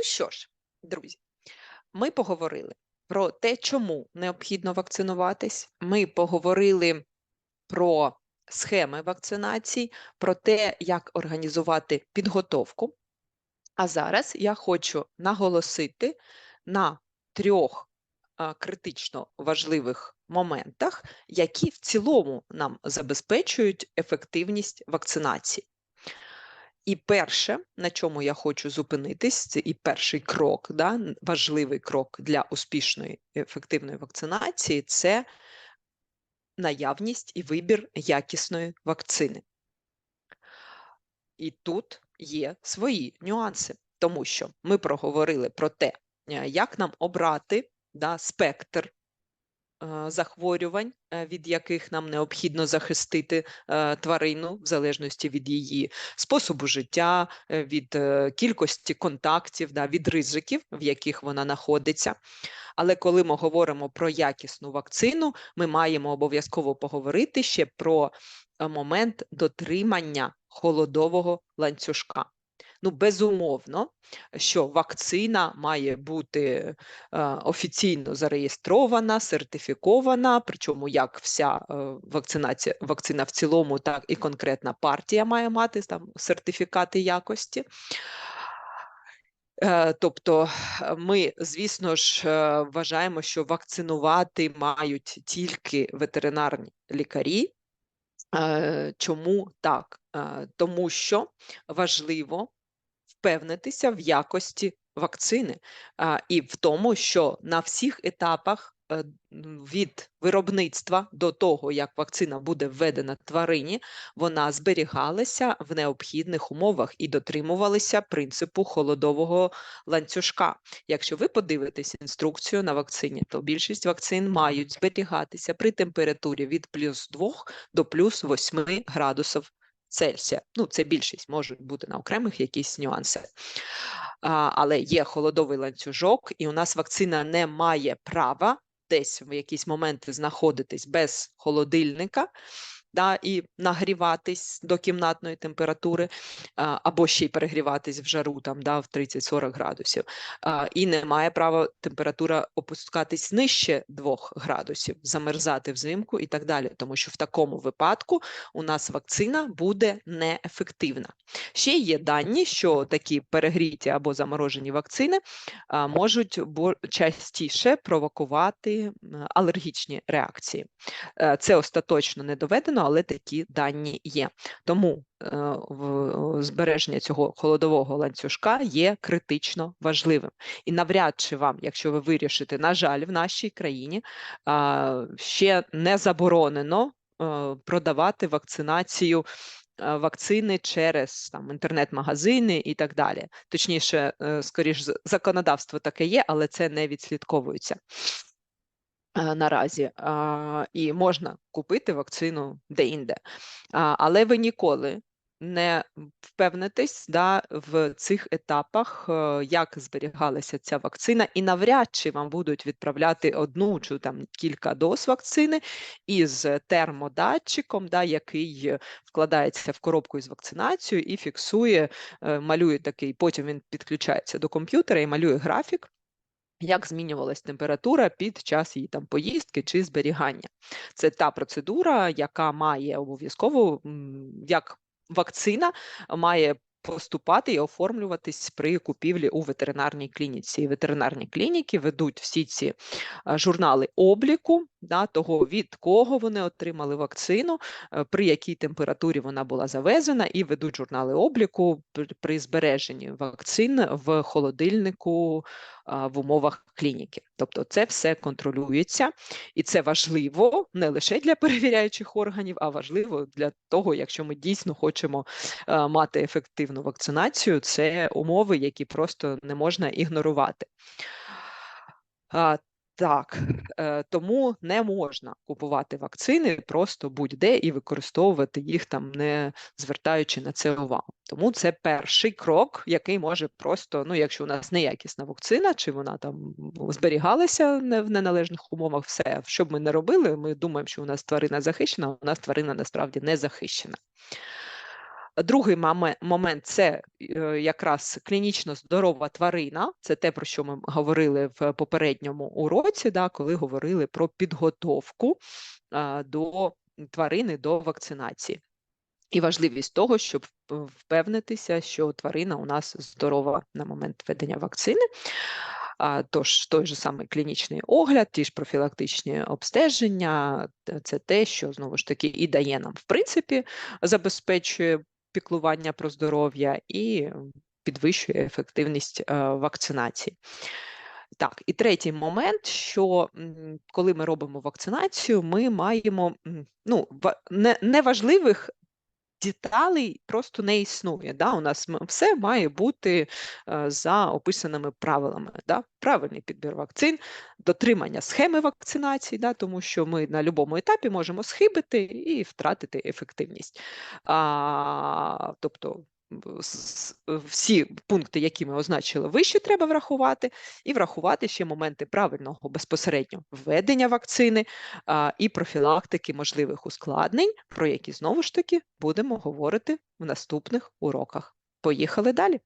Ну що ж, друзі, ми поговорили про те, чому необхідно вакцинуватись. Ми поговорили про схеми вакцинації, про те, як організувати підготовку. А зараз я хочу наголосити на трьох критично важливих моментах, які в цілому нам забезпечують ефективність вакцинації. І перше, на чому я хочу зупинитись, це і перший крок, да, важливий крок для успішної ефективної вакцинації це наявність і вибір якісної вакцини. І тут є свої нюанси, тому що ми проговорили про те, е, як нам обрати да, спектр захворювань, е, від яких нам необхідно захистити е, тварину, в залежності від її способу життя, е, від е, кількості контактів, да, від ризиків, в яких вона знаходиться. Але коли ми говоримо про якісну вакцину, ми маємо обов'язково поговорити ще про е, момент дотримання холодового ланцюжка. Ну, безумовно, що вакцина має бути е, офіційно зареєстрована, сертифікована, причому як вся е, вакцинація, вакцина в цілому, так і конкретна партія має мати там сертифікати якості. Е, Тобто ми, звісно ж, вважаємо, що вакцинувати мають тільки ветеринарні лікарі. Чому так? Тому що важливо впевнитися в якості вакцини і в тому, що на всіх етапах е, від виробництва до того, як вакцина буде введена тварині, вона зберігалася в необхідних умовах і дотримувалася принципу холодового ланцюжка. Якщо ви подивитесь інструкцію на вакцині, то більшість вакцин мають зберігатися при температурі від плюс 2 до плюс 8 градусів Цельсія. Ну, це більшість, можуть бути на окремих якісь нюанси. А, але є холодовий ланцюжок, і у нас вакцина не має права десь в якісь моменти знаходитись без холодильника. Да, і нагріватись до кімнатної температури, або ще й перегріватись в жару там, да, в 30-40 градусів. І не має права температура опускатись нижче 2 градусів, замерзати взимку і так далі. Тому що в такому випадку у нас вакцина буде неефективна. Ще є дані, що такі перегріті або заморожені вакцини можуть частіше провокувати алергічні реакції. Е, Це остаточно не доведено, але такі дані є. Тому е, в- збереження цього холодового ланцюжка є критично важливим. І навряд чи вам, якщо ви вирішите, на жаль, в нашій країні ще не заборонено е, продавати вакцинацію е, вакцини через там інтернет-магазини і так далі. Точніше, е, скоріш, законодавство таке є, але це не відслідковується е, наразі. І можна купити вакцину де-інде. Але ви ніколи не впевнитесь да, в цих етапах, е, як зберігалася ця вакцина, і навряд чи вам будуть відправляти одну чи там кілька доз вакцини із термодатчиком, да, який е, вкладається в коробку із вакцинацією і фіксує, е, малює такий, потім він підключається до комп'ютера і малює графік. Як змінювалась температура під час її там поїздки чи зберігання? Це та процедура, яка має обов'язково як вакцина має поступати і оформлюватись при купівлі у ветеринарній клініці. І ветеринарні клініки ведуть всі ці журнали обліку, да, того від кого вони отримали вакцину, е, при якій температурі вона була завезена, і ведуть журнали обліку при, збереженні вакцин в холодильнику в умовах клініки. Тобто це все контролюється, і це важливо не лише для перевіряючих органів, а важливо для того, якщо ми дійсно хочемо а, мати ефективну вакцинацію, це умови, які просто не можна ігнорувати. А, так, е, тому не можна купувати вакцини просто будь-де і використовувати їх там, не звертаючи на це увагу. Тому це перший крок, який може просто, ну, якщо у нас неякісна вакцина, чи вона там зберігалася не в неналежних умовах, все, що б ми не робили, ми думаємо, що у нас тварина захищена, а у нас тварина насправді не захищена. Другий момент це е, якраз клінічно здорова тварина. Це те, про що ми говорили в попередньому уроці, да, коли говорили про підготовку до тварини до вакцинації. І важливість того, щоб впевнитися, що тварина у нас здорова на момент введення вакцини. Тож той же самий клінічний огляд, ті ж профілактичні обстеження, це те, що знову ж таки і дає нам, в принципі, забезпечує піклування про здоров'я і підвищує ефективність е, вакцинації. Так, і третій момент, що коли ми робимо вакцинацію, ми маємо ну, ва- неважливих деталей просто не існує. Да? У нас все має бути е, за описаними правилами. Да? Правильний підбір вакцин, дотримання схеми вакцинації, да? тому що ми на будь-якому етапі можемо схибити і втратити ефективність. А, тобто всі пункти, які ми означили, вище треба врахувати, і врахувати ще моменти правильного безпосередньо введення вакцини а, і профілактики можливих ускладнень, про які знову ж таки будемо говорити в наступних уроках. Поїхали далі.